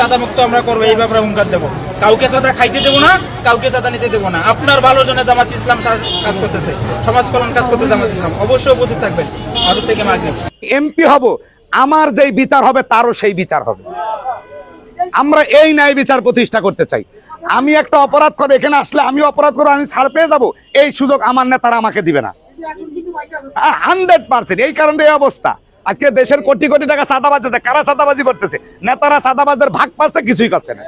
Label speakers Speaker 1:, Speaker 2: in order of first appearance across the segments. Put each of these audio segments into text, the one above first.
Speaker 1: চাঁদা মুক্ত আমরা করব, এই ব্যাপারে হুঙ্কার দেবো। কাউকে চাঁদা খাইতে দেবো না, কাউকে চাঁদা নিতে দেবো না। আপনার ভালোর জন্য জামাত ইসলাম কাজ করতেছে। সমাজ কল্যাণ কাজ করতে জামাত ইসলাম। অবশ্যই উপস্থিত থাকবেন। মাদুর থেকে মাগরিব
Speaker 2: এমপি হব, আমার যেই বিচার হবে, তারও সেই বিচার হবে। আমরা এই ন্যায় বিচার প্রতিষ্ঠা করতে চাই। আমি একটা অপরাধ করে এখানে আসলে আমি অপরাধ করে আমি ছাড় পেয়ে যাব, এই সুযোগ আমার নেতারা আমাকে দিবে না। হান্ড্রেড পার্সেন্ট এই কারণে এই অবস্থা। আজকে দেশের কোটি কোটি টাকা সাদাবাজি আছে। কারা সাদাবাজি করতেছে? নেতারা সাদাবাজদের ভাগ পাচ্ছে কিছুই করছে না।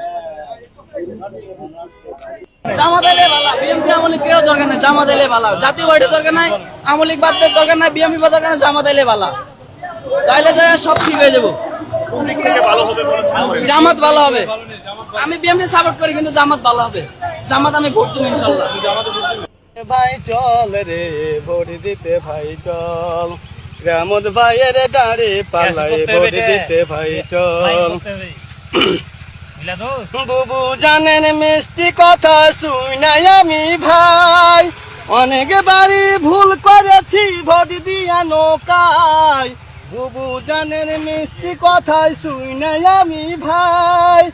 Speaker 3: জামাত এলে ভালো বিএমপি আমলিক কেউ দরকার নাই জামাত এলে ভালো জাতীয় পার্টি দরকার নাই আমলিক বাদ দেওয়ার দরকার নাই বিএমপি বাদ দরকার নাই জামাত এলে ভালো তাইলে সব ঠিক হয়ে যাব। জামাত ভালো হবে। আমি বিএমপি সাপোর্ট করি কিন্তু জামাত ভালো হবে। জামাত আমি ভোট দেবো ইনশাল্লাহ।
Speaker 4: ভাই চল রে ভোট দিতে ভাই চল। গ্রামত ভাইয়ের দাঁড়ি পাল্লাই ভোট দিতে ভাই চল বুবু জানেন মিষ্টি কথা শুনাই আমি ভাই। অনেক বাড়ি ভুল করেছি ভোট দিয়া নৌকায়। বুবু জানেন মিষ্টি কথা শুনাই আমি ভাই।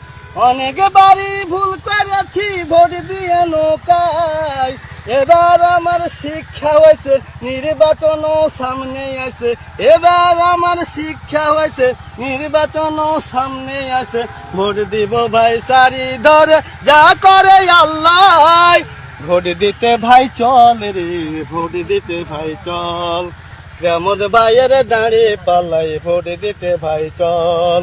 Speaker 4: অনেক বাড়ি ভুল করেছি ভোট দিয়ে নৌকায়। এবার আমার শিক্ষা হয়েছে নির্বাচন সামনে আছে এবার আমার শিক্ষা হয়েছে নির্বাচন সামনে আছে ভোট দিব ভাই সারি ধরে যা করে আল্লাহ। ভোট দিতে ভাই চল রে, ভোট দিতে ভাই চল। কেমন ভাইয়ের দাঁড়িয়ে পাল্লাই ভোট দিতে ভাই চল।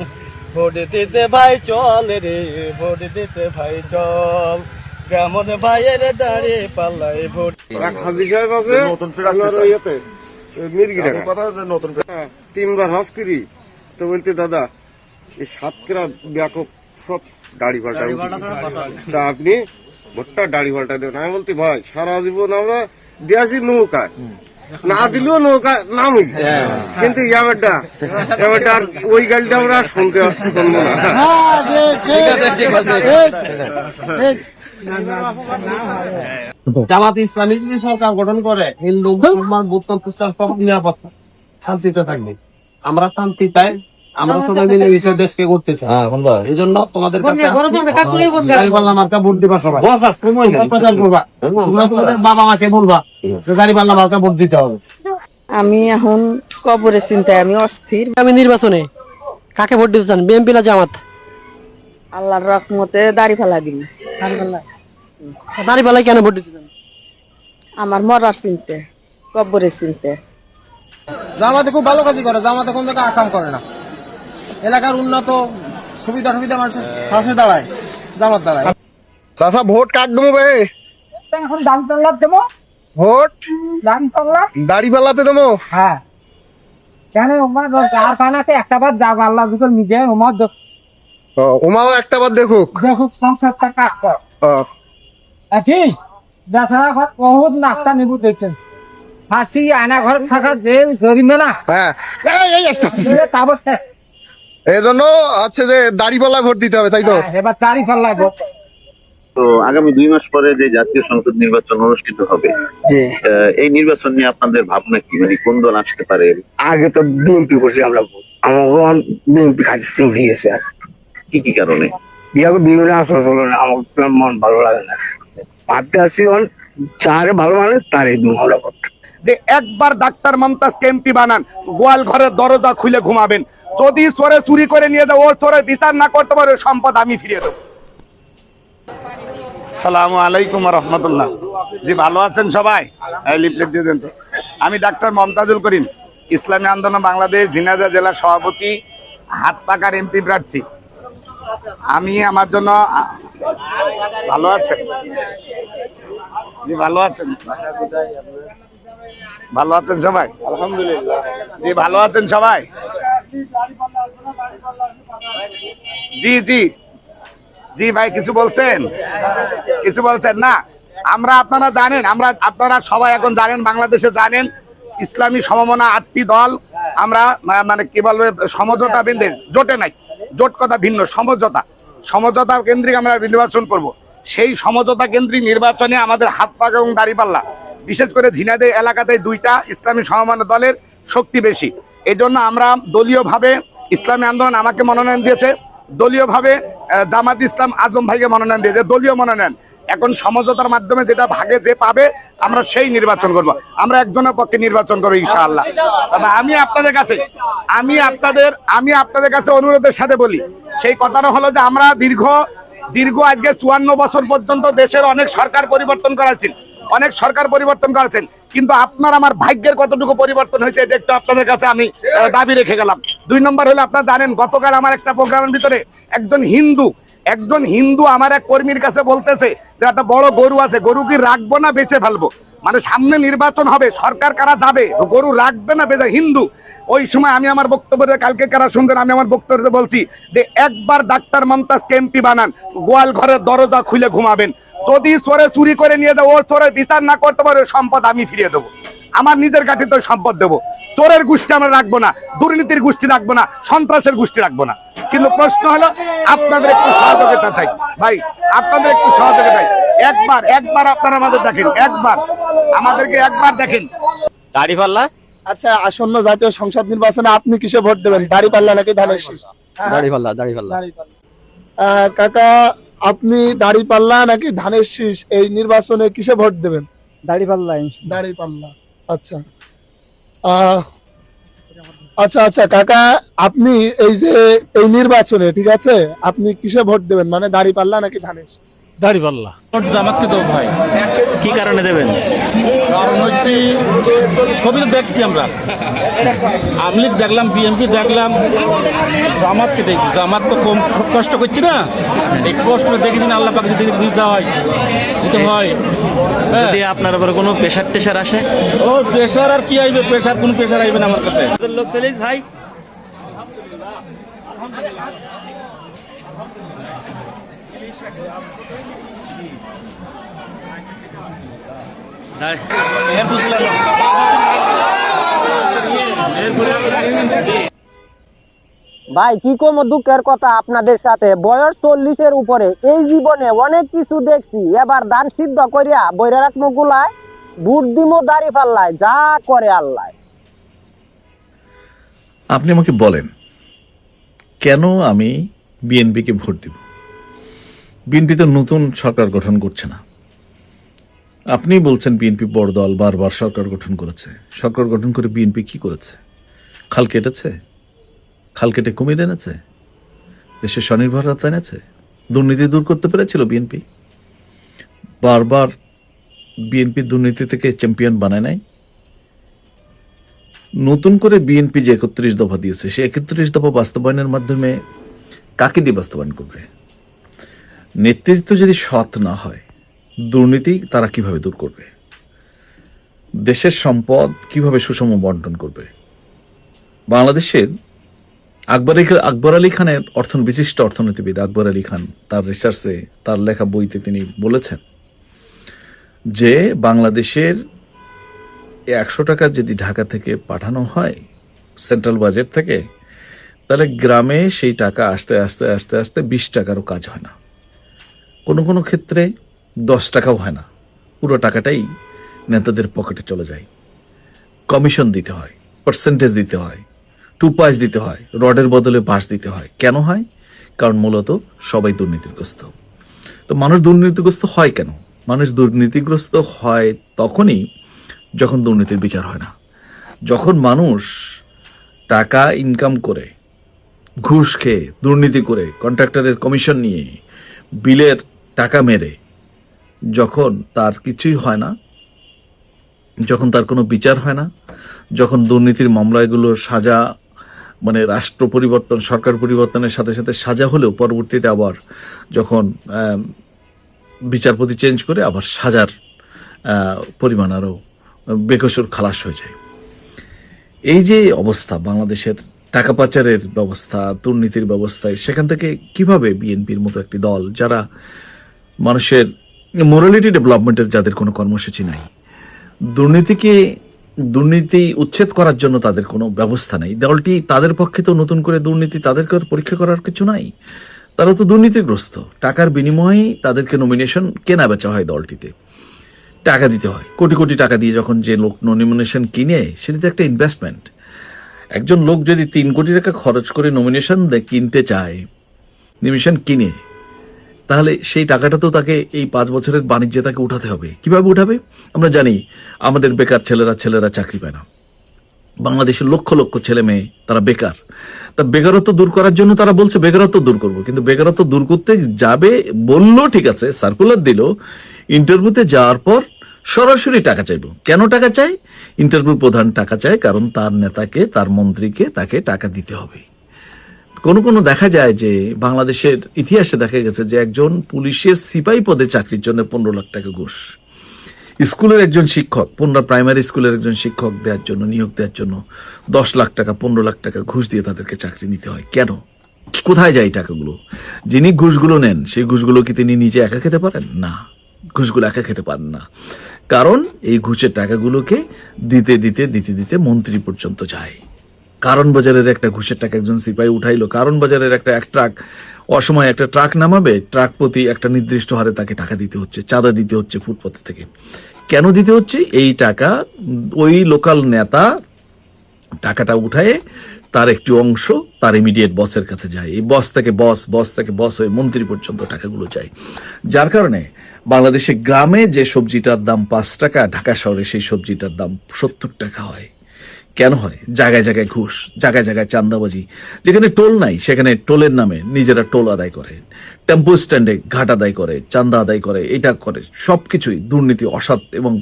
Speaker 4: ভোট দিতে ভাই চল রে, ভোট দিতে ভাই চল। কেমন ভাইয়ের দাঁড়িয়ে পাল্লাই ভোট।
Speaker 5: হাজি সাহেব আছে? আপনার ইয়েতে, ওই মির্গি টাকা হ্যাঁ, তিনবার হজ করি তো বলতে দাদা এই সাতক্ষীরা ব্যাপক সব দাড়ি পাল্টা তা আপনি ভোটটা দাড়ি পাল্টা দেবেন। আমি বলতে ভাই সারা জীবন আমরা দিয়েছি নৌকায়। না দিলেও নৌকা নামই। কিন্তু ইয়াবেরটা এবারটা আর ওই গাড়িটা আমরা আর শুনতে শুনব না।
Speaker 6: জামাত ইসলামী যদি সরকার গঠন করে হিন্দু মুসলমান বৌদ্ধ খ্রিস্টান সব নিরাপত্তা শান্তিতে থাকবে। আমরা শান্তি চাই আমরা সবাই মিলে মিশে দেশকে করতে চাই। এই জন্য তোমাদের কাছে গাড়িপাল্লা মার্কা ভোট দিবা সবাই। প্রচার করবা। তোমাদের বাবা মাকে বলবা যে গাড়িপাল্লা মার্কা ভোট দিতে হবে।
Speaker 7: আমি এখন কবরের চিন্তায় আমি অস্থির।
Speaker 8: আমি নির্বাচনে কাকে ভোট দিতে চান? বিএনপি না জামাত?
Speaker 7: আল্লাহর রকমতে দাড়ি ফেলা দিন।
Speaker 8: দাঁড়িপাল্লায় কেন ভোট দিতে চান?
Speaker 7: আমার মরার চিনতে কবরের চিনতে।
Speaker 6: জামাতে খুব ভালো কাজই করে জামাতে কোন জায়গায় আকাম করে না। এলাকার উন্নত সুবিধা সুবিধা মানুষের পাশে দাঁড়ায় জামাত দাঁড়ায়।
Speaker 5: চাষা ভোট কাক দেবো বে
Speaker 9: এখন দাম তল্লার দেবো।
Speaker 5: ভোট?
Speaker 9: দাম তল্লা
Speaker 5: দাড়ি পাল্লাতে দেবো?
Speaker 9: হ্যাঁ। কেন ওমা আর পানাতে একটা বার যা আল্লাহ দুটো নিজে ওমা
Speaker 5: ওমাও একটা বার দেখুক।
Speaker 9: দেখুক সংসারটা কাজ কর দেখা বহুত নাস্তা নেবু দেখছেন। ফাঁসি আয়না ঘর থাকা জেল জরিমানা।
Speaker 5: হ্যাঁ। এই, এই, আসতে, আসতে।
Speaker 9: তারপর
Speaker 5: এই জন্য হচ্ছে যে দাড়ি ভোট দিতে হবে তাই তো?
Speaker 9: এবার
Speaker 10: তো আগামী দুই মাস পরে যে জাতীয় সংসদ নির্বাচন অনুষ্ঠিত হবে আহ, এই নির্বাচন নিয়ে আপনাদের ভাবনা কি? মানে কোন দল আসতে পারে?
Speaker 6: আগে তো বিএনপি করছি আমরা আমার বিএনপি গেছে আর।
Speaker 10: কি কি কারণে?
Speaker 6: বিয়ে বিভিন্ন আসলে চলো না আমার মন ভালো লাগে না। ভাবতে আসছি চারে ভালো মানে তারই দু করতে
Speaker 2: যে একবার ডাক্তার মমতাজকে এমপি বানান গোয়াল ঘরের দরজা খুলে ঘুমাবেন। যদি চোরে চুরি করে নিয়ে যাও ওর চোরে বিচার না করতে পারে সম্পদ আমি ফিরিয়ে দেবো। সালামু আলাইকুম রহমতুল্লাহ। জি ভালো আছেন সবাই? এই লিফলেট দিয়ে দেন তো। আমি ডাক্তার মমতাজুল করিম ইসলামী আন্দোলন বাংলাদেশ ঝিনাইদহ জেলার সভাপতি হাত পাকার এমপি প্রার্থী। আমি আমার জন্য ভালো আছেন? জি ভালো আছেন। ভালো আছেন সবাই? আলহামদুলিল্লাহ। জি ভালো আছেন সবাই? জি জি। জি ভাই কিছু বলছেন? কিছু বলছেন না? আমরা আপনারা জানেন আমরা আপনারা সবাই এখন জানেন বাংলাদেশে জানেন ইসলামী সমমনা আটটি দল আমরা মানে কি বলবে সমঝোতা বেঁধে জোটে নাই। জোট কথা ভিন্ন, সমঝোতা। সমঝোতা কেন্দ্রিক আমরা নির্বাচন করব। সেই সমঝোতা কেন্দ্রিক নির্বাচনে আমাদের হাত পাক এবং দাঁড়িপাল্লা বিশেষ করে ঝিনাদে এলাকাতে দুইটা ইসলামী সমমান দলের শক্তি বেশি। এজন্য জন্য আমরা দলীয়ভাবে ইসলামী আন্দোলন আমাকে মনোনয়ন দিয়েছে। দলীয়ভাবে জামাত ইসলাম আজম ভাইকে মনোনয়ন দিয়েছে। দলীয় মনোনয়ন। এখন সমঝোতার মাধ্যমে যেটা ভাগে যে পাবে, আমরা সেই নির্বাচন করব। আমরা একজনের পক্ষে নির্বাচন করব, ইনশাআল্লাহ। আমি আপনাদের কাছে, আমি আপনাদের আমি আপনাদের কাছে অনুরোধের সাথে বলি, সেই কথাটা হলো যে আমরা দীর্ঘ দীর্ঘ আজকে চুয়ান্ন বছর পর্যন্ত দেশের অনেক সরকার পরিবর্তন করাছেন। অনেক সরকার পরিবর্তন করেছেন। কিন্তু আপনার আমার ভাগ্যের কতটুকু পরিবর্তন হয়েছে, এটা একটু আপনাদের কাছে আমি দাবি রেখে গেলাম। দুই নম্বর হলো, আপনারা জানেন, গতকাল আমার একটা প্রোগ্রামের ভিতরে একজন হিন্দু একজন হিন্দু আমার এক কর্মীর কাছে বলতেছে যে একটা বড় গরু আছে, গরু কি রাখব না বেঁচে ফেলব? মানে সামনে নির্বাচন হবে, সরকার কারা যাবে? গরু রাখবে না বেঁচে, হিন্দু। ওই সময় আমি আমার বক্তব্যে কালকে কারা শুনছেন, আমি আমার বক্তব্যে বলছি যে একবার ডাক্তার মমতাজকে এমপি বানান, গোয়াল ঘরের দরজা খুলে ঘুমাবেন। যদি চোরে চুরি করে নিয়ে যাব ওর চোরের বিচার না করতে পারে সম্পদ আমি ফিরিয়ে দেবো। আমার নিজের কাঠিতে তো সম্পদ দেবো। চোরের গোষ্ঠী আমরা রাখব না দুর্নীতির গোষ্ঠী রাখব না সন্ত্রাসের গোষ্ঠী রাখব না। কিন্তু প্রশ্ন হলো আপনাদের একটু সহযোগিতা চাই। ভাই আপনাদের একটু সহযোগিতা চাই। একবার একবার আপনারা আমাদের দেখেন একবার। আমাদেরকে একবার দেখেন।
Speaker 6: দাড়ি পাল্লা?
Speaker 4: আচ্ছা আসন্ন জাতীয় সংসদ নির্বাচনে আপনি কিসে ভোট দেবেন? দাড়ি পাল্লা নাকি ধানের শীষ?
Speaker 8: দাড়ি পাল্লা দাড়ি পাল্লা।
Speaker 4: দাঁড়িপাল্লা। আহ, কাকা আপনি দাড়ি পাল্লা নাকি ধানের শীষ? এই নির্বাচনে কিসে ভোট দেবেন?
Speaker 9: দাড়ি পাল্লা
Speaker 4: দাড়ি পাল্লা। আচ্ছা। আচ্ছা আচ্ছা কাকা, আপনি এই যে এই নির্বাচনে, ঠিক আছে? আপনি কিসে ভোট দেবেন? মানে দাড়ি পাল্লা নাকি ধানের শীষ
Speaker 8: দাড়ি পাল্লা।
Speaker 1: জামাতকে দেবো ভাই।
Speaker 8: কি কারণে দেবেন?
Speaker 1: কারণ হচ্ছে ছবি তো দেখছি আমরা। আমলিগ দেখলাম বিএনপি দেখলাম জামাতকে দেখি। জামাত তো কম খুব কষ্ট করছি না? এই কষ্ট দেখি দিন আল্লাহ পাকে যদি বুঝতে হয় যেতে হয় হ্যাঁ।
Speaker 8: যদি আপনার উপর কোনো প্রেশার টেশার আসে?
Speaker 1: ও প্রেশার আর কি আইবে? প্রেশার কোন প্রেশার আইবে না আমার কাছে।
Speaker 8: লোক চলিস ভাই।
Speaker 9: ভাই, কি কম দুঃখের কথা আপনাদের সাথে? বয়স চল্লিশের উপরে। এই জীবনে অনেক কিছু দেখছি। এবার দান সিদ্ধ করিয়া বৈরা রাখব গুলায়, বুট দিমো দাড়ি পাল্লায় যা করে আল্লাহ।
Speaker 11: আপনি আমাকে বলেন, কেন আমি বিএনপিকে ভোট দিব? বিএনপি তো নতুন সরকার গঠন করছে না। আপনি বলছেন বিএনপি বড় দল বারবার সরকার গঠন করেছে। সরকার গঠন করে বিএনপি কি করেছে? খাল কেটেছে? খাল কেটে কুমির এনেছে? দেশের স্বনির্ভরতা এনেছে? দুর্নীতি দূর করতে পেরেছিল বিএনপি? বারবার বিএনপি দুর্নীতি থেকে চ্যাম্পিয়ন বানায় নাই? নতুন করে বিএনপি যে একত্রিশ দফা দিয়েছে, সে একত্রিশ দফা বাস্তবায়নের মাধ্যমে কাকে দিয়ে বাস্তবায়ন করবে? নেতৃত্ব যদি সৎ না হয় দুর্নীতি তারা কীভাবে দূর করবে? দেশের সম্পদ কীভাবে সুষম বন্টন করবে? বাংলাদেশের আকবর আকবর আলী খানের অর্থন বিশিষ্ট অর্থনীতিবিদ আকবর আলী খান তার রিসার্চে তার লেখা বইতে তিনি বলেছেন যে বাংলাদেশের একশো টাকা যদি ঢাকা থেকে পাঠানো হয় সেন্ট্রাল বাজেট থেকে, তাহলে গ্রামে সেই টাকা আসতে আসতে আসতে আসতে বিশ টাকারও কাজ হয় না। কোনো কোনো ক্ষেত্রে দশ টাকাও হয় না। পুরো টাকাটাই নেতাদের পকেটে চলে যায়। কমিশন দিতে হয় পার্সেন্টেজ দিতে হয় টু পাস দিতে হয়, রডের বদলে বাঁশ দিতে হয়। কেন হয়? কারণ মূলত সবাই দুর্নীতিগ্রস্ত। তো মানুষ দুর্নীতিগ্রস্ত হয় কেন? মানুষ দুর্নীতিগ্রস্ত হয় তখনই যখন দুর্নীতির বিচার হয় না। যখন মানুষ টাকা ইনকাম করে, ঘুষ খেয়ে, দুর্নীতি করে কন্ট্রাক্টরের কমিশন নিয়ে বিলের টাকা মেরে যখন তার কিছুই হয় না, যখন তার কোনো বিচার হয় না, যখন দুর্নীতির মামলাগুলোর সাজা মানে রাষ্ট্র পরিবর্তন, সরকার পরিবর্তনের সাথে সাথে সাজা হলেও পরবর্তীতে আবার যখন বিচারপতি চেঞ্জ করে আবার সাজার পরিমাণ আরও বেকসুর খালাস হয়ে যায়। এই যে অবস্থা, বাংলাদেশের টাকা পাচারের ব্যবস্থা, দুর্নীতির ব্যবস্থায়, সেখান থেকে কীভাবে বিএনপির মতো একটি দল, যারা মানুষের মোরালিটি ডেভেলপমেন্টের যাদের কোনো কর্মসূচি নাই, দুর্নীতিকে, দুর্নীতি উচ্ছেদ করার জন্য তাদের কোনো ব্যবস্থা নেই। দলটি তাদের পক্ষে তো নতুন করে দুর্নীতি তাদেরকে পরীক্ষা করার কিছু নাই। তারা তো দুর্নীতিগ্রস্ত। টাকার বিনিময়ে তাদেরকে নমিনেশন কেনা বেচা হয় দলটিতে। টাকা দিতে হয়। কোটি কোটি টাকা দিয়ে যখন যে লোক নমিনেশন কিনে সেটা তো একটা ইনভেস্টমেন্ট একজন লোক যদি তিন কোটি টাকা খরচ করে নমিনেশন কিনতে চায় নিমিশন কিনে তাহলে সেই টাকাটা তো তাকে এই পাঁচ বছরের বাণিজ্যে তাকে উঠাতে হবে। কীভাবে উঠাবে? আমরা জানি আমাদের বেকার ছেলেরা ছেলেরা চাকরি পায় না। বাংলাদেশের লক্ষ লক্ষ ছেলে মেয়ে, তারা বেকার। তা বেকারত্ব দূর করার জন্য তারা বলছে, বেকারত্ব দূর করব। কিন্তু বেকারত্ব দূর করতে যাবে বলল, ঠিক আছে সার্কুলার দিল। ইন্টারভিউতে যাওয়ার পর সরাসরি টাকা চাইব। কেন টাকা চাই ইন্টারভিউ প্রধান টাকা চায় কারণ তার নেতাকে, তার মন্ত্রীকে তাকে টাকা দিতে হবে। কোনো কোনো দেখা যায় যে বাংলাদেশের ইতিহাসে দেখা গেছে যে একজন পুলিশের সিপাহী পদে চাকরির জন্য পনেরো লাখ টাকা ঘুষ। স্কুলের একজন শিক্ষক, পনেরো প্রাইমারি স্কুলের একজন শিক্ষক দেওয়ার জন্য, নিয়োগ দেওয়ার জন্য দশ লাখ টাকা, পনেরো লাখ টাকা ঘুষ দিয়ে তাদেরকে চাকরি নিতে হয়। কেন? কোথায় যায় টাকাগুলো? যিনি ঘুষগুলো নেন, সেই ঘুষগুলো কি তিনি নিজে একা খেতে পারেন? না, ঘুষগুলো একা খেতে পারেন না। কারণ এই ঘুষের টাকাগুলোকে দিতে দিতে দিতে দিতে মন্ত্রী পর্যন্ত যায়। কারণ বাজারের একটা ঘুষের টাকা একজন সিপাহী উঠাইলো। কারণ বাজারের একটা এক ট্রাক অসময় একটা ট্রাক নামাবে, ট্রাক প্রতি একটা নির্দিষ্ট হারে তাকে টাকা দিতে হচ্ছে, চাঁদা দিতে হচ্ছে ফুটপথ থেকে। কেন দিতে হচ্ছে? এই টাকা, ওই লোকাল নেতা টাকাটা উঠায় তার একটি অংশ তার ইমিডিয়েট বসের কাছে যায়। এই বস থেকে বস বস থেকে বস হয়ে মন্ত্রী পর্যন্ত টাকাগুলো যায়। যার কারণে বাংলাদেশে গ্রামে যে সবজিটার দাম পাঁচ টাকা, ঢাকা শহরে সেই সবজিটার দাম সত্তর টাকা হয়। কেন হয়? জায়গায় জায়গায় ঘুষ, জায়গায় জায়গায় চান্দাবাজি যেখানে টোল নাই, সেখানে টোলের নামে নিজেরা টোল আদায় করে। টেম্পো স্ট্যান্ডে ঘাট আদায় করে চান্দা আদায় করে, এটা করে। সবকিছুই দুর্নীতি, অসৎ এবং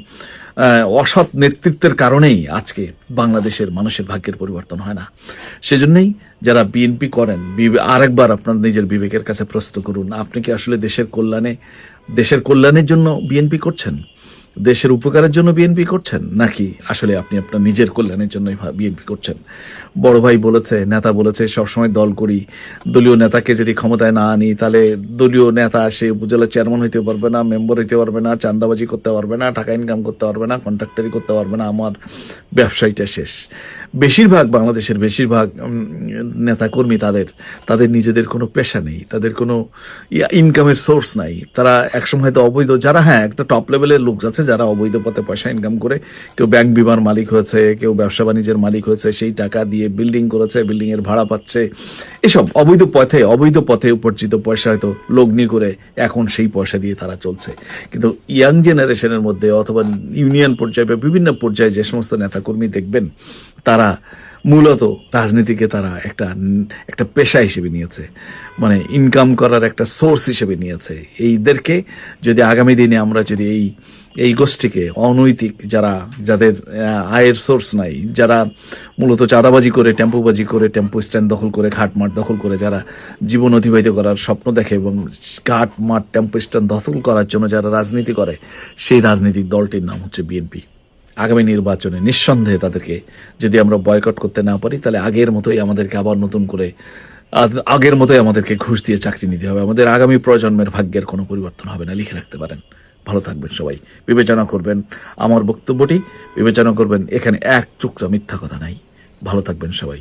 Speaker 11: অসৎ নেতৃত্বের কারণেই আজকে বাংলাদেশের মানুষের ভাগ্যের পরিবর্তন হয় না। সেজন্যই যারা বিএনপি করেন আরেকবার আপনার নিজের বিবেকের কাছে প্রশ্ন করুন, আপনি কি আসলে দেশের কল্যাণে, দেশের কল্যাণের জন্য বিএনপি করছেন? দেশের উপকারের জন্য বিএনপি করছেন? নাকি আসলে আপনি আপনার নিজের কল্যাণের জন্যই বিএনপি করছেন? বড় ভাই বলেছে, নেতা বলেছে, সবসময় দল করি। দলীয় নেতাকে যদি ক্ষমতায় না আনি, তাহলে দলীয় নেতা সে উপজেলা চেয়ারম্যান হইতে পারবে না, মেম্বার হইতে পারবে না চান্দাবাজি করতে পারবে না, টাকা ইনকাম করতে পারবে না কন্ট্রাক্টারি করতে পারবে না। আমার ব্যবসায়ীটা শেষ। বেশিরভাগ বাংলাদেশের বেশিরভাগ নেতাকর্মী তাদের তাদের নিজেদের কোনো পেশা নেই, তাদের কোনো ইনকামের সোর্স নাই। তারা একসময় হয়তো অবৈধ, যারা হ্যাঁ একটা টপ লেভেলের লোক আছে, যারা অবৈধ পথে পয়সা ইনকাম করে, কেউ ব্যাংক বিমার মালিক হয়েছে, কেউ ব্যবসা বাণিজ্যের মালিক হয়েছে, সেই টাকা দিয়ে বিল্ডিং করেছে বিল্ডিং এর ভাড়া পাচ্ছে, এসব অবৈধ পথে অবৈধ পথে উপার্জিত পয়সা হয়তো লগ্নি করে এখন সেই পয়সা দিয়ে তারা চলছে। কিন্তু ইয়াং জেনারেশনের মধ্যে অথবা ইউনিয়ন পর্যায়ে বা বিভিন্ন পর্যায়ে যে সমস্ত নেতাকর্মী দেখবেন তারা মূলত রাজনীতিকে তারা একটা একটা পেশা হিসেবে নিয়েছে। মানে ইনকাম করার একটা সোর্স হিসেবে নিয়েছে। এইদেরকে যদি আগামী দিনে আমরা যদি এই এই গোষ্ঠীকে অনৈতিক যারা, যাদের আয়ের সোর্স নাই, যারা মূলত চাঁদাবাজি করে, টেম্পোবাজি করে, টেম্পো স্ট্যান্ড দখল করে, ঘাট মাঠ দখল করে, যারা জীবন অতিবাহিত করার স্বপ্ন দেখে এবং ঘাট মাঠ, টেম্পো স্ট্যান্ড দখল করার জন্য যারা রাজনীতি করে, সেই রাজনৈতিক দলটির নাম হচ্ছে বিএনপি আগামী নির্বাচনে নিঃসন্দেহে তাদেরকে যদি আমরা বয়কট করতে না পারি, তাহলে আগের মতোই আমাদেরকে আবার নতুন করে আগের মতোই আমাদেরকে ঘুষ দিয়ে চাকরি নিতে হবে। আমাদের আগামী প্রজন্মের ভাগ্যের কোনো পরিবর্তন হবে না, লিখে রাখতে পারেন। ভালো থাকবেন সবাই। বিবেচনা করবেন আমার বক্তব্যটি, বিবেচনা করবেন এখানে এক টুকরা মিথ্যা কথা নাই। ভালো থাকবেন সবাই।